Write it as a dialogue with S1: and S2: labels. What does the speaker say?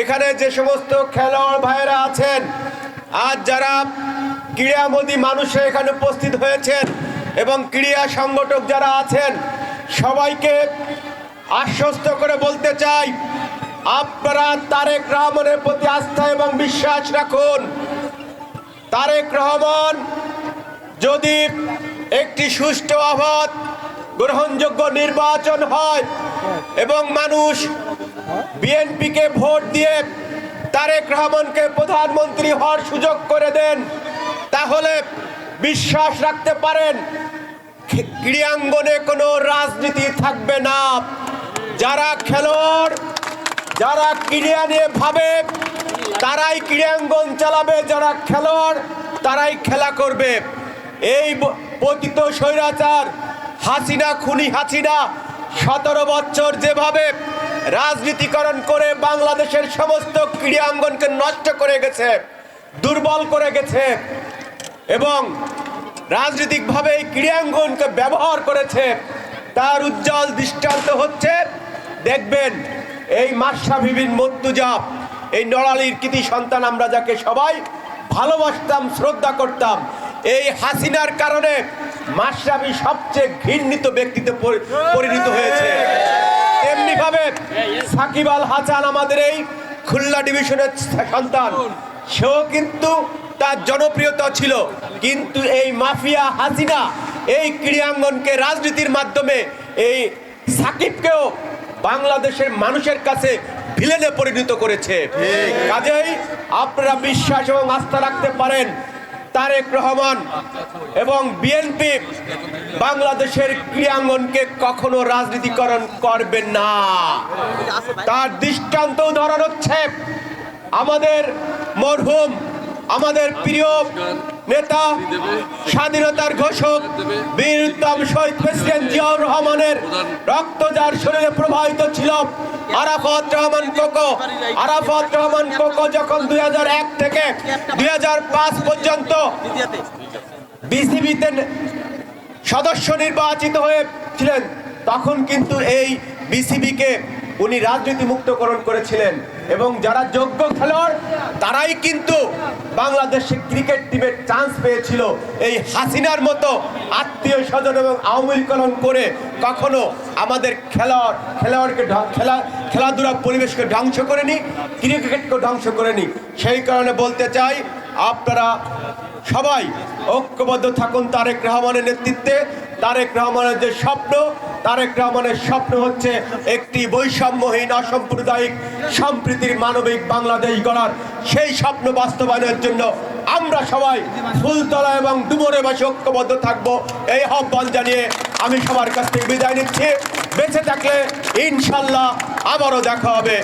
S1: এখানে যে সমস্ত খেলোয়াড় ভাইয়েরা আছেন, আজ যারা ক্রীড়ামোদী মানুষে এখানে উপস্থিত হয়েছেন এবং ক্রীড়া সংগঠক যারা আছেন, সবাইকে আশ্বস্ত করে বলতে চাই, আপনারা তারেক রহমানের প্রতি আস্থা এবং বিশ্বাস রাখুন। তারেক রহমান যদি একটি সুষ্ঠু অবাধ গ্রহণযোগ্য নির্বাচন হয় এবং মানুষ বিএনপিকে ভোট দিয়ে তারেক রহমানকে প্রধানমন্ত্রী হওয়ার সুযোগ করে দেন, তাহলে বিশ্বাস রাখতে পারেন ক্রীড়াঙ্গনে কোনো রাজনীতি থাকবে না। যারা খেলোয়াড়, যারা ক্রীড়া নিয়ে ভাবে, তারাই ক্রীড়াঙ্গন চালাবে। যারা খেলোয়াড়, তারাই খেলা করবে। এই পতিত স্বৈরাচার হাসিনা, খুনি হাসিনা সতেরো বছর যেভাবে রাজনীতিকরণ করে বাংলাদেশের সমস্ত ক্রীড়াঙ্গনকে নষ্ট করে গেছে, দুর্বল করে গেছে, এবং রাজনৈতিকভাবে এই ক্রীড়াঙ্গনকে ব্যবহার করেছে, তার উজ্জ্বল দৃষ্টান্ত হচ্ছে, দেখবেন এই মাসা বিবিন মত্তুজাব এই নড়ালির কৃতি সন্তান আমরা যাকে সবাই ভালোবাসতাম, শ্রদ্ধা করতাম এই হাসিনার কারণে মাসাবি সবচেয়ে ঘৃণিত ব্যক্তিতে পরিণত হয়েছে। এমনি ভাবে সাকিব আল হাসান আমাদের এই খুলনা ডিভিশনের সন্তান। সেও কিন্তু তার জনপ্রিয়তা ছিল। কিন্তু এই মাফিয়া হাসিনা এই ক্রীড়াঙ্গনকে রাজনীতির মাধ্যমে এই সাকিবকেও বাংলাদেশের মানুষের কাছে ভিলেনে পরিণত করেছে। কাজেই আপনারা বিশ্বাস এবং আস্থা রাখতে পারেন তারেক রহমান এবং বিএনপি বাংলাদেশের ক্রিয়াঙ্গনকে কখনো রাজনীতিকরণ করবেন না। তার দৃষ্টান্ত উদাহরণ হচ্ছে আমাদের মরহুম, আমাদের প্রিয় নেতা, স্বাধীনতার ঘোষক, বীর উত্তম শহীদ প্রেসিডেন্ট জিয়াউর রহমানের রক্ত যার শরীরে প্রবাহিত ছিল আরাফাত রহমান কোকো। আরাফাত রহমান কোকো যখন দুই হাজার এক থেকে দুই হাজার পাঁচ পর্যন্ত বিসিবিতে সদস্য নির্বাচিত হয়েছিলেন তখন কিন্তু এই বিসিবিকে উনি রাজনীতি মুক্তকরণ করেছিলেন এবং যারা যোগ্য খেলোয়াড় তারাই কিন্তু বাংলাদেশে ক্রিকেট টিমের চান্স পেয়েছিল। এই হাসিনার মতো আত্মীয় স্বজন এবং আওয়ামী লীগকরণ করে কখনো আমাদের খেলোয়াড়, খেলোয়াড়কে খেলা, খেলাধুলা পরিবেশকে ধ্বংস করেনি, ক্রিকেটকে ধ্বংস করেনি। সেই কারণে বলতে চাই, আপনারা সবাই ঐক্যবদ্ধ থাকুন তারেক রহমানের নেতৃত্বে। তারেক রহমানের যে স্বপ্ন তারেক রহমানের স্বপ্ন হচ্ছে একটি বৈষম্যহীন, অসাম্প্রদায়িক সম্প্রীতির মানবিক বাংলাদেশ গড়ার। সেই স্বপ্ন বাস্তবায়নের জন্য আমরা সবাই ফুলতলা এবং ডুমরে বাসে ঐক্যবদ্ধ থাকব। এই আহ্বান জানিয়ে আমি সবার কাছ থেকে বিদায় নিচ্ছি। বেঁচে থাকলে ইনশাল্লাহ আবারও দেখা হবে।